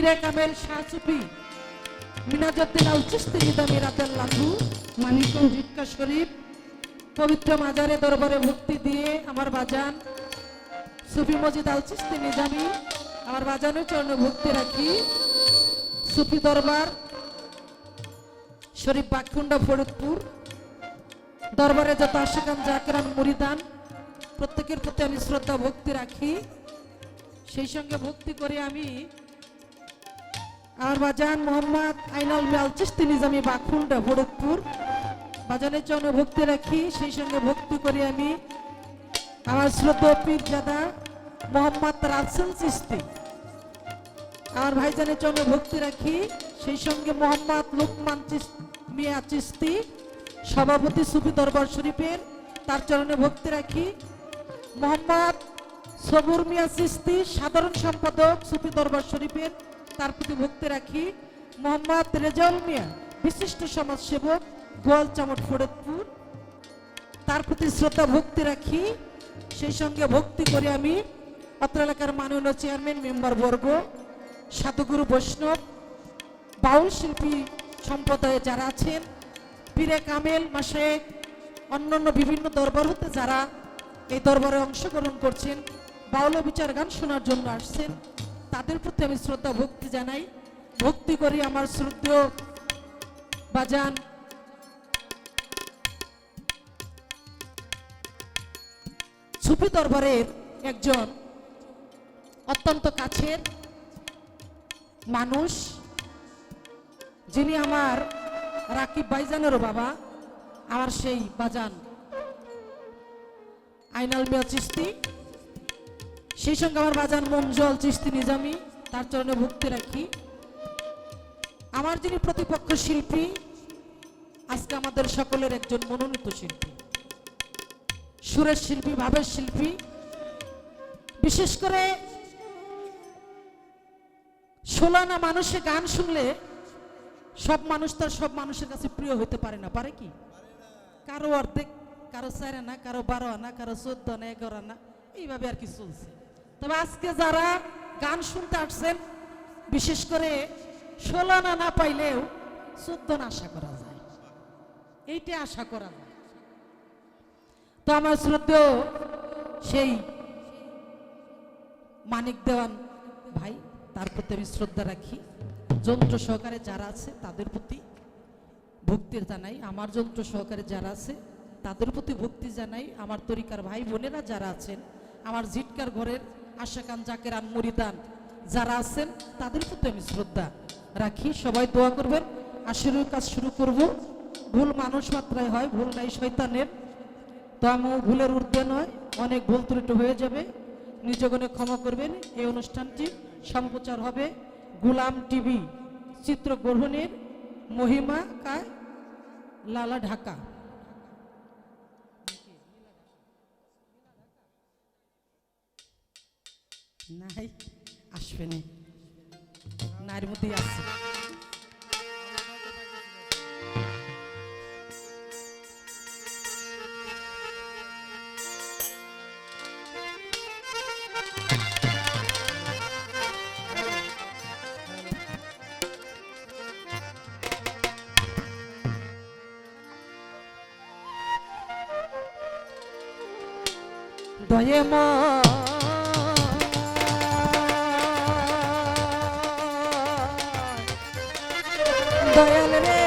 পীরে কামেল শাহ সুফি মিনাজুদ্দিন আল চিস্তি নিদামি লাখু মানিকগঞ্জ জিটকা শরীফ। পবিত্র মাজারে দরবারে ভক্তি দিয়ে আমার বাজান। সুফি মজিদ আল চিস্তি নিজামি। আমার বাজানের চরণে ভক্তি রাখি। সুফি দরবার, শরীফ বাগকুন্ডা ফরিদপুর। দরবারে যত আশিকান জাকরান মুরিদান, প্রত্যেকের প্রতি আমি শ্রদ্ধা, ভক্তি রাখি। সেই সঙ্গে ভক্তি করে আমি আমার বাজান মোহাম্মদ আইনাল মিয়াল চিস্তি নিজামি বাখুন্ডা ফরিদপুর বাজানের জন্য ভক্তি রাখি, সেই সঙ্গে ভক্তি করি আমি আমার শ্রদ্ধা পীর দাদা মোহাম্মদ রাসেল চিস্তি। আমার ভাইজানের জন্য ভক্তি রাখি, সেই সঙ্গে মোহাম্মদ লুকমান মিয়া চিস্তি, সভাপতি সুফি দরবার শরীফের তার চরণে ভক্তি রাখি। মোহাম্মদ সবুর মিয়া চিস্তি, সাধারণ সম্পাদক সুফি দরবার শরীফের তার প্রতি ভক্তি রাখি। মোহাম্মদ রেজাউল মিয়া, বিশিষ্ট সমাজসেবক, গোয়াল চামট ফরিদপুর। তার প্রতি শ্রদ্ধা, ভক্তি রাখি। সেই সঙ্গে ভক্তি করে আমি অত্র এলাকার মাননীয় চেয়ারম্যান, মেম্বার বর্গ, সাধুগুরু বৈষ্ণব, বাউল শিল্পী সম্প্রদায়ে যারা আছেন, পীরে কামেল মাসেক অন্যান্য বিভিন্ন দরবার হতে যারা এই দরবারে অংশগ্রহণ করছেন, বাউল বিচার গান শোনার জন্য আসছেন। তাদের প্রতি আমি শ্রদ্ধা, ভক্তি জানাই। ভক্তি করি আমার শ্রদ্ধেয় বাজান। সুফি দরবারের একজন অত্যন্ত কাছের মানুষ, যিনি আমার রাকিব বাইজানেরও বাবা, আমার সেই বাজান। আইনাল মিয়া চিস্তি। সেই সঙ্গে আমার বাজান মঞ্জল চিস্তি, নিজামি, তার চরণে ভক্তি রাখি। আমার যিনি প্রতিপক্ষ শিল্পী, আজকে আমাদের সকলের একজন মনোনীত শিল্পী। সুরের শিল্পী, ভাবের শিল্পী। বিশেষ করে ষোলানা মানুষে গান শুনলে সব মানুষ তার সব মানুষের কাছে প্রিয় হতে পারে না। পারে কি? কারও অর্ধেক, কারও চার আনা, কারও বারো আনা, কারও চোদ্দ আনা, এগারো আনা, এইভাবে আর কি চলছে। তবে আজকে যারা গান শুনতে আসছেন, বিশেষ করে ষোলো না না পাইলেও চোদ্দ না আশা করা যায়। এইটা আশা করা যায়। তো আমার শ্রদ্ধেয় সেই মানিক দেওয়ান ভাই, তার প্রতি আমি শ্রদ্ধা রাখি। যন্ত্র সহকারে যারা আছে, তাদের প্রতি ভক্তি জানাই। আমার যন্ত্র সহকারে যারা আছে, তাদের প্রতি ভক্তি জানাই। আমার তরিকার ভাই বোনেরা যারা আছেন, আমার জিটকার ঘরের আশাকান জাকেরান মুরিদান যারা আছেন তাদের প্রতি আমি শ্রদ্ধা রাখি। সবাই দোয়া করবেন। আশীর্বাদ কাজ শুরু করব। ভুল মানুষ মাত্রায় হয়, ভুল নাই শয়তানের। তো আমিও ভুলের ঊর্ধ্বে নয়, অনেক ভুল ত্রুটি হয়ে যাবে। নিজগণে ক্ষমা করবেন। এই অনুষ্ঠানটি সম্প্রচার হবে গুলাম টিভি, চিত্রগ্রহণের মহিমা কায় লালা ঢাকা। নাই আসবে না নার মধ্যেই দয়াল রে।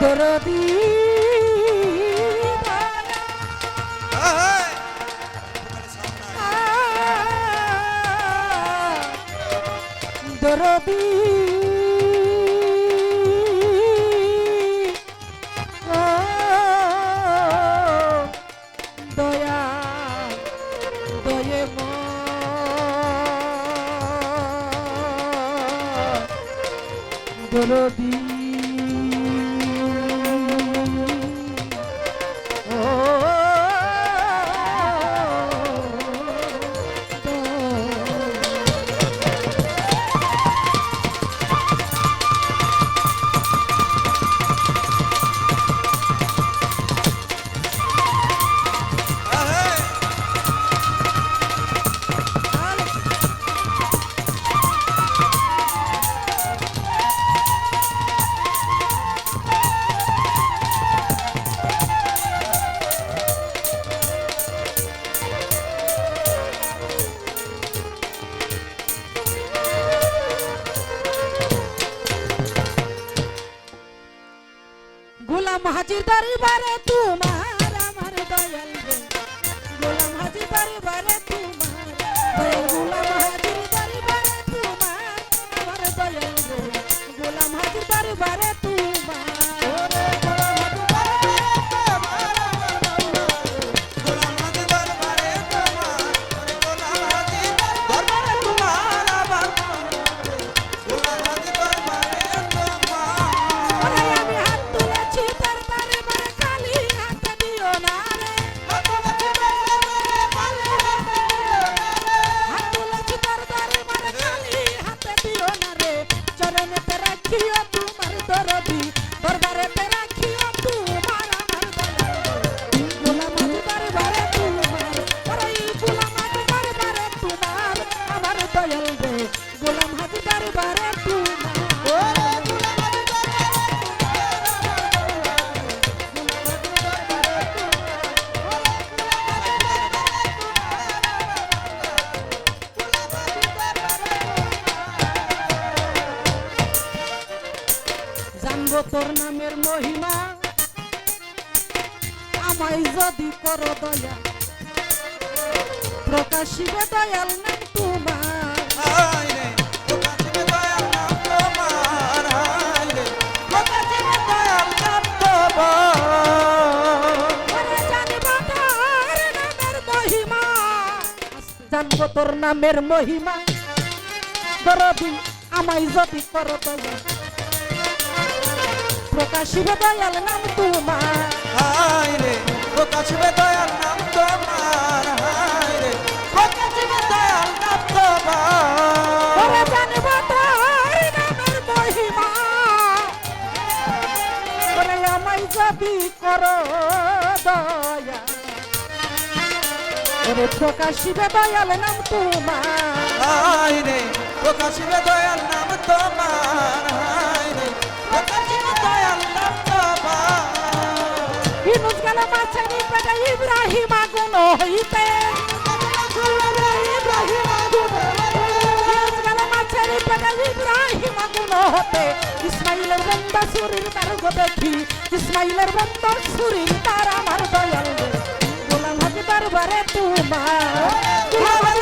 দরদি দরদি দরদি ও গোলাম হাজির দরবারে করো দয়া। প্রকাশিবে দয়াল নাম তোমার। জানব তোর নামের মহিমা। দরদি আমায় যদি করো দয়া। প্রকাশিবে দয়াল নাম তোমার। প্রকাশবে দয়াল নাম তোমার হায় রে। প্রকাশবে দয়াল নাম তোমার। জানব তোর নামের মহিমা। ওরে আমায় যদি করো দয়া। ওরে প্রকাশিবে দয়াল নাম তোমার। হায় রে প্রকাশবে দয়াল নাম তোমার হায় রে। হিনুজ গেল মাছানি পেটে ইব্রাহিম আগুন হইতে। ইব্রাহিম আগুন হতে। ইসমাইলের বন্ধ সুরির মার্গ দেখি। ইসমাইলের বন্ধ সুরির তার আমার দয়াল গোলাম হাজি দরবারে তোমার।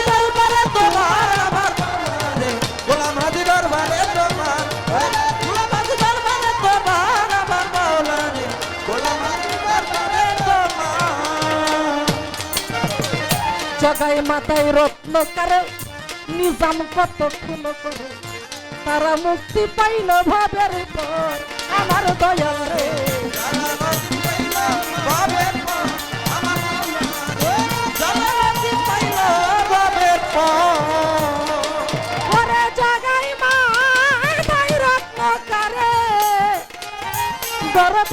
জগায় মাথায় রত্ন করে, নিজাম কত খুন করে। তারা মুক্তি পাইল ভাবের পর, আমার দয়াল রে। দরদ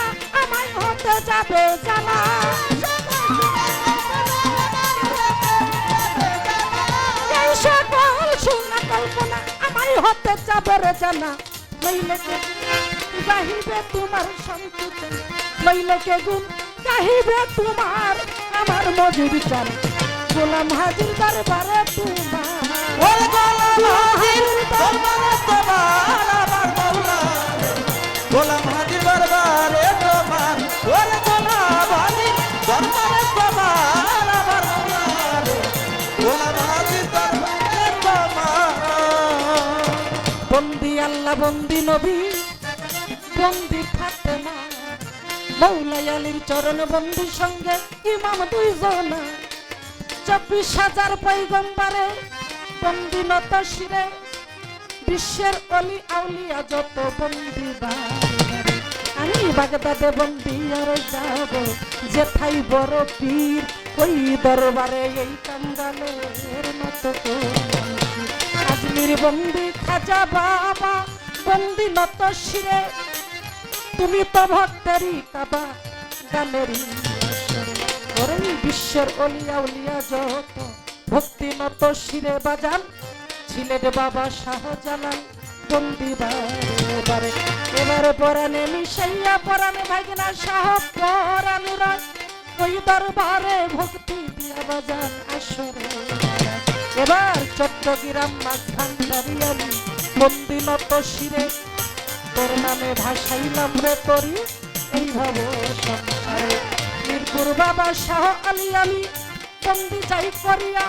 যাবে জানা সকল সুনা কল্পনা আমায় হতে যাবে রে জানা। নইলে গাহিবে তোমার সন্তুতি নইলে কে গুণ গাহিবে তোমার আমার মজুর চান গোলাম হাজির দরবারে তোমার। গোলাম হাজি দরবারে বন্দি আল্লাহ বন্দি নবী, বন্দি ফাতেমা মৌলাই আলীর চরণ বন্দির সঙ্গে ইমাম দুইজনা চব্বিশ হাজার পৈগম্বারে বন্দি নত শিরে, বিশ্বের অলি আউলিয়া যত বন্দি। আমি বাগদাদে বন্দি আর যাব, যেথাই বড় পীর, ওই দরবারে এই কাঙ্গালের মতো আজমির বন্দি খাজা বাবা বন্দি নত শিরে। তুমি তো ভক্তেরই কাবা, গানেরই ওরে বিশ্বের অলিয়া উলিয়া যত ভক্তি নত শিরে বাজান, ছিলেন বাবা শাহজালাল বন্দি বারে বারে এবারে পরাণে মিশাইয়া পরাণে ভাগিনা শাহ পরাণুরা ওই দরবারে ভক্তি দিয়া বাজান আসরে। এবার চট্টগ্রাম মাঝখান দাঁড়িয়ালি বন্দি নত শিরে তোর নামে ভাসাইলাম রে তরি। এই ভাব সংসারে মিরপুর বাবা শাহ আলী আলী, বন্দি যাই করিয়া,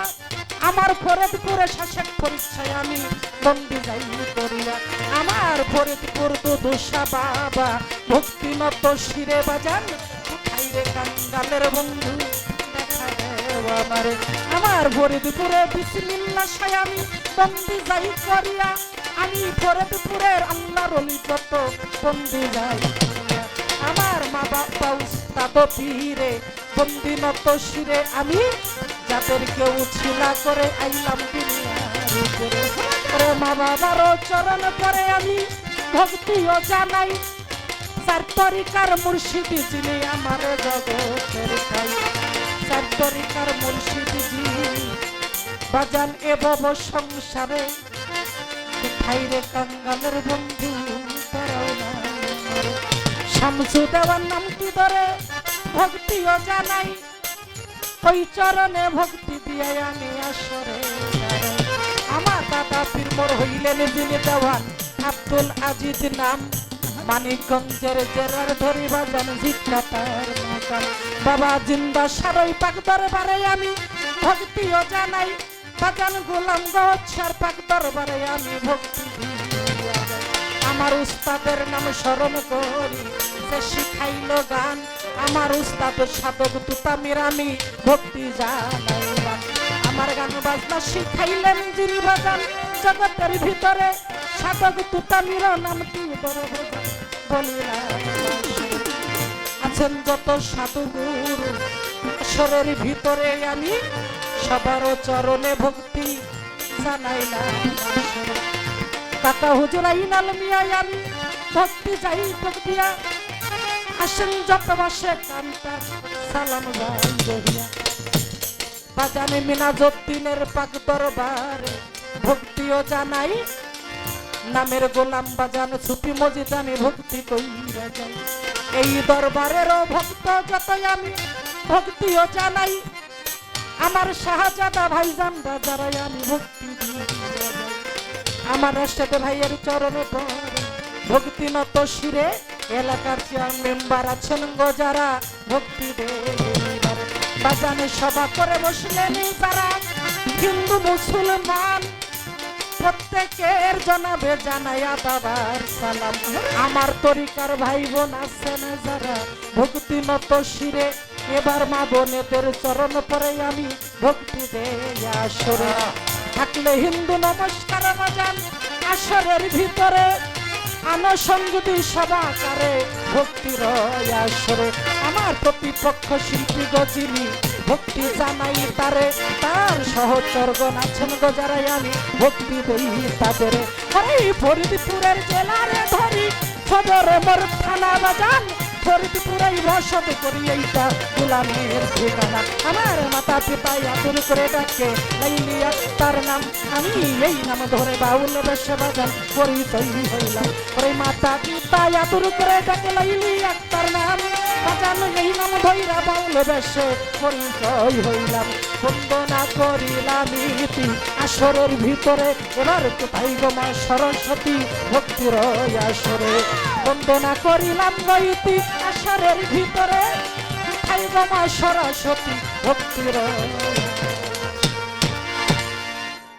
আমার ফরিদপুরে শাসক পরিচয় আমি বন্দি যাই করিয়া। আমার ফরিদপুর তো দোষা বাবা ভক্তি নত শিরে বাজান, কোথায় রে কাঙ্গালের বন্ধু? দেখা আমার। ফরিদপুরে বিসমিল্লা সায় আমি বন্দি যাই করিয়া আমি ফরিদপুরের আল্লাহর অলি যত বন্দি যাই আমার মা বাবা উস্তাদ পীরে, বন্দি নত শিরে আমি যাদের কেউ ছিলা করে আইলাম ওরে মা বাবারও চরণ করে আমি ভক্তিও জানাই চার তরিকার মুর্শিদি যিনি আমার জগতের খাই চার তরিকার মুর্শিদি বাজান এ ভব সংসারে খাইরে কাঙ্গালের বন্ধু। শামসু দেওয়ার নাম কি ধরে? ভক্তিও জানাই। ওই চরণে ভক্তি দিয়ে আমি আসরে। আমার দাদা পীরমর হইলেন যিনি দেওয়ান, আব্দুল আজিজ নাম। মানিকগঞ্জের জেরার ধরি বাজান জিজ্ঞাতার বাবা জিন্দা সারই পাক দরবারে আমি ভক্তিও জানাই। বাজান গোলাম গচ্ছার পাক দরবারে আমি ভক্তি আমার উস্তাদের নাম স্মরণ করি সে শিখাইল গান। আমার উস্তাদ সাধক তুতামির আমি ভক্তি জানাইলাম। আমার গান বাজনা শিখাইলেন যিনি বাজান। জগতের ভিতরে সাধক তুতামির বাজান বলিলাম। আছেন যত সাধুগুরু ঈশ্বরের ভিতরে আমি সবার চরণে ভক্তি জানাইলাম। আসরে। কাকা হুজুর আইনাল মিয়াই আমি ভক্তি যাই ভক্তিয়া আসেন যত বাসে কান্তা, সালাম যাই জহিয়া বাজানে মিনাজুদ্দিনের পাক দরবারে ভক্তিও জানাই। নামের গোলাম বাজান ছুটি মজিদ আমি ভক্তি কইরা যাই। এই দরবারেরও ভক্ত যতই আমি, ভক্তিও জানাই। আমার শাহজাদা ভাইজান বাজারাই আমি ভক্তি আমার রাষ্ট্রতে ভাইয়ের চরণে পড়ে। ভক্তি নত শিরে এলাকার চেয়ার মেম্বার আছেন গো যারা, ভক্তি বাজানে সভা করে বসলেন তারা হিন্দু মুসলমান, প্রত্যেকের জনাবে জানাইয়া দাবার সালাম। আমার তরিকার ভাই বোন আছেন যারা, ভক্তি নত শিরে এবার মা বোনেদের চরণ পরে আমি ভক্তি দেয়া থাকলে হিন্দু নমস্কার বাজান আসরের ভিতরে আনসংগতি সবাকারে ভক্তির আসরে। আমার প্রতিপক্ষ শিল্পী গজিনী ভক্তি জানাই তারে, তার সহচরগণ আছেন গো যারাই আমি ভক্তি দেই তাদের। আরে ফরিদপুরের জেলারে ধরি সদর মোর থানা বাজান ফরিদপুরেই বসত করি এইটা গুলামের ঠিকানা। আমার মাতা পিতা আতুর করে ডাকে লাইলিয়া তার নাম। আমি এই নাম ধরে বাউল বেশে বাজান পরিচয় হইলাম। ওরে মাতা পিতা আতুর করে ডাকে লাইলিয়া তার নাম। বাজান, এই নাম ধইরা বাউল বেশে পরিচয় হইলাম। বন্দনা করিলাম ইতি আসরের ভিতরে। এবার কোথায় গো মা সরস্বতী ভক্তির আসরে? বন্দনা করিলাম গইতি আষাঢ়ের ভিতরে। সরস্বতী ভক্তির।